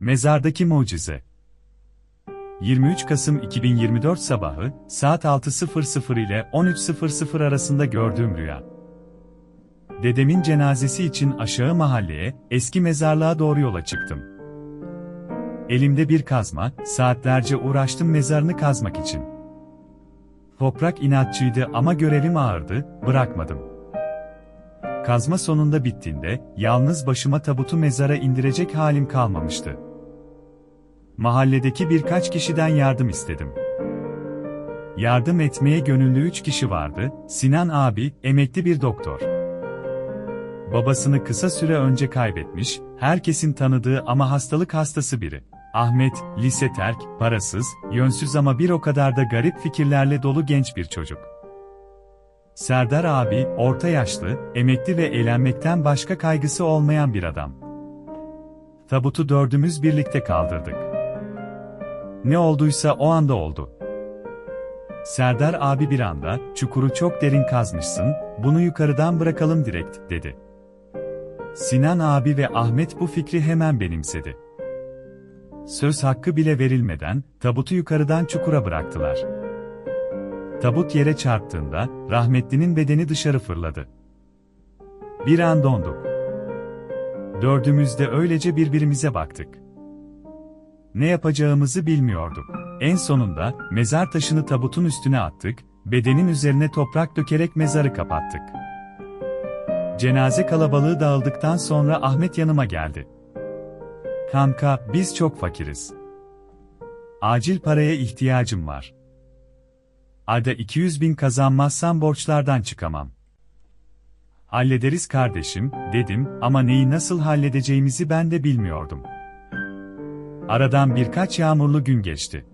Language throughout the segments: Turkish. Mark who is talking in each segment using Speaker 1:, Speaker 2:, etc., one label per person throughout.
Speaker 1: Mezardaki Mucize 23 Kasım 2024 sabahı, saat 6.00 ile 13.00 arasında gördüğüm rüya. Dedemin cenazesi için aşağı mahalleye, eski mezarlığa doğru yola çıktım. Elimde bir kazma, saatlerce uğraştım mezarını kazmak için. Toprak inatçıydı ama görevim ağırdı, bırakmadım. Kazma sonunda bittiğinde, yalnız başıma tabutu mezara indirecek halim kalmamıştı. Mahalledeki birkaç kişiden yardım istedim. Yardım etmeye gönüllü üç kişi vardı, Sinan abi, emekli bir doktor. Babasını kısa süre önce kaybetmiş, herkesin tanıdığı ama hastalık hastası biri. Ahmet, lise terk, parasız, yönsüz ama bir o kadar da garip fikirlerle dolu genç bir çocuk. Serdar abi, orta yaşlı, emekli ve eğlenmekten başka kaygısı olmayan bir adam. Tabutu dördümüz birlikte kaldırdık. Ne olduysa o anda oldu. Serdar abi bir anda, çukuru çok derin kazmışsın, bunu yukarıdan bırakalım direkt, dedi. Sinan abi ve Ahmet bu fikri hemen benimsedi. Söz hakkı bile verilmeden, tabutu yukarıdan çukura bıraktılar. Tabut yere çarptığında, rahmetlinin bedeni dışarı fırladı. Bir an donduk. Dördümüz de öylece birbirimize baktık. Ne yapacağımızı bilmiyorduk. En sonunda, mezar taşını tabutun üstüne attık, bedenin üzerine toprak dökerek mezarı kapattık. Cenaze kalabalığı dağıldıktan sonra Ahmet yanıma geldi. Kanka, biz çok fakiriz. Acil paraya ihtiyacım var. Ayda 200 bin kazanmazsam borçlardan çıkamam. Hallederiz kardeşim, dedim ama neyi nasıl halledeceğimizi ben de bilmiyordum. Aradan birkaç yağmurlu gün geçti.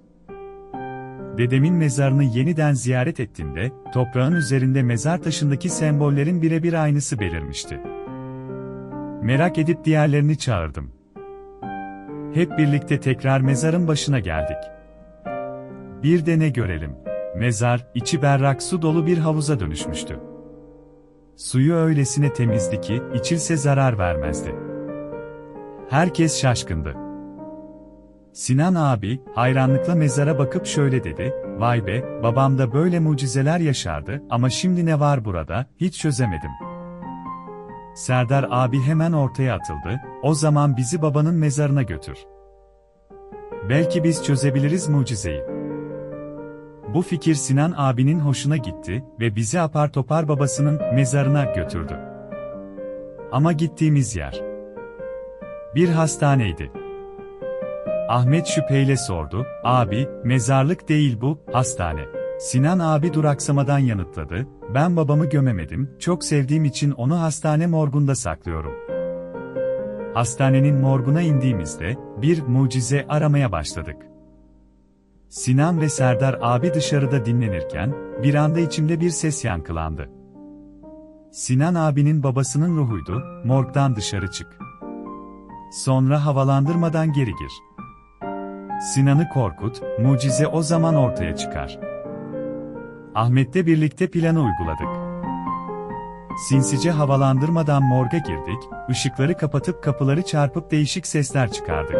Speaker 1: Dedemin mezarını yeniden ziyaret ettiğimde, toprağın üzerinde mezar taşındaki sembollerin birebir aynısı belirmişti. Merak edip diğerlerini çağırdım. Hep birlikte tekrar mezarın başına geldik. Bir de ne görelim. Mezar, içi berrak su dolu bir havuza dönüşmüştü. Suyu öylesine temizdi ki, içilse zarar vermezdi. Herkes şaşkındı. Sinan abi, hayranlıkla mezara bakıp şöyle dedi, vay be, babam da böyle mucizeler yaşardı ama şimdi ne var burada, hiç çözemedim. Serdar abi hemen ortaya atıldı, o zaman bizi babanın mezarına götür. Belki biz çözebiliriz mucizeyi. Bu fikir Sinan abinin hoşuna gitti ve bizi apar topar babasının mezarına götürdü. Ama gittiğimiz yer bir hastaneydi. Ahmet şüpheyle sordu, abi, mezarlık değil bu, hastane. Sinan abi duraksamadan yanıtladı, ben babamı gömemedim, çok sevdiğim için onu hastane morgunda saklıyorum. Hastanenin morguna indiğimizde, bir mucize aramaya başladık. Sinan ve Serdar abi dışarıda dinlenirken, bir anda içimde bir ses yankılandı. Sinan abinin babasının ruhuydu, morgdan dışarı çık. Sonra havalandırmadan geri gir. Sinan'ı korkut, mucize o zaman ortaya çıkar. Ahmet'le birlikte planı uyguladık. Sinsice havalandırmadan morga girdik, ışıkları kapatıp kapıları çarpıp değişik sesler çıkardık.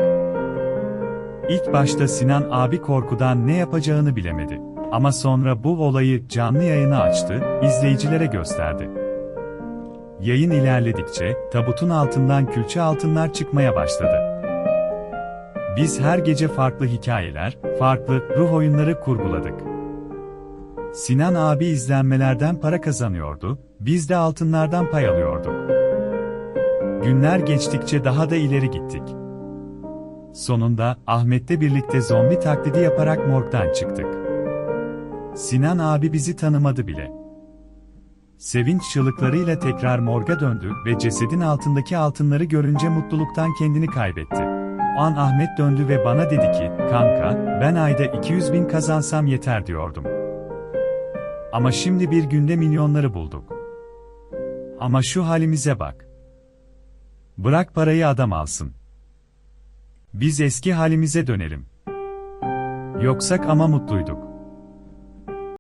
Speaker 1: İlk başta Sinan abi korkudan ne yapacağını bilemedi. Ama sonra bu olayı canlı yayına açtı, izleyicilere gösterdi. Yayın ilerledikçe, tabutun altından külçe altınlar çıkmaya başladı. Biz her gece farklı hikayeler, farklı ruh oyunları kurguladık. Sinan abi izlenmelerden para kazanıyordu, biz de altınlardan pay alıyorduk. Günler geçtikçe daha da ileri gittik. Sonunda Ahmet'le birlikte zombi taklidi yaparak morgdan çıktık. Sinan abi bizi tanımadı bile. Sevinç çığlıklarıyla tekrar morga döndü ve cesedin altındaki altınları görünce mutluluktan kendini kaybetti. An Ahmet döndü ve bana dedi ki, kanka, ben ayda 200 bin kazansam yeter diyordum. Ama şimdi bir günde milyonları bulduk. Ama şu halimize bak. Bırak parayı adam alsın. Biz eski halimize dönelim. Yoksak ama mutluyduk.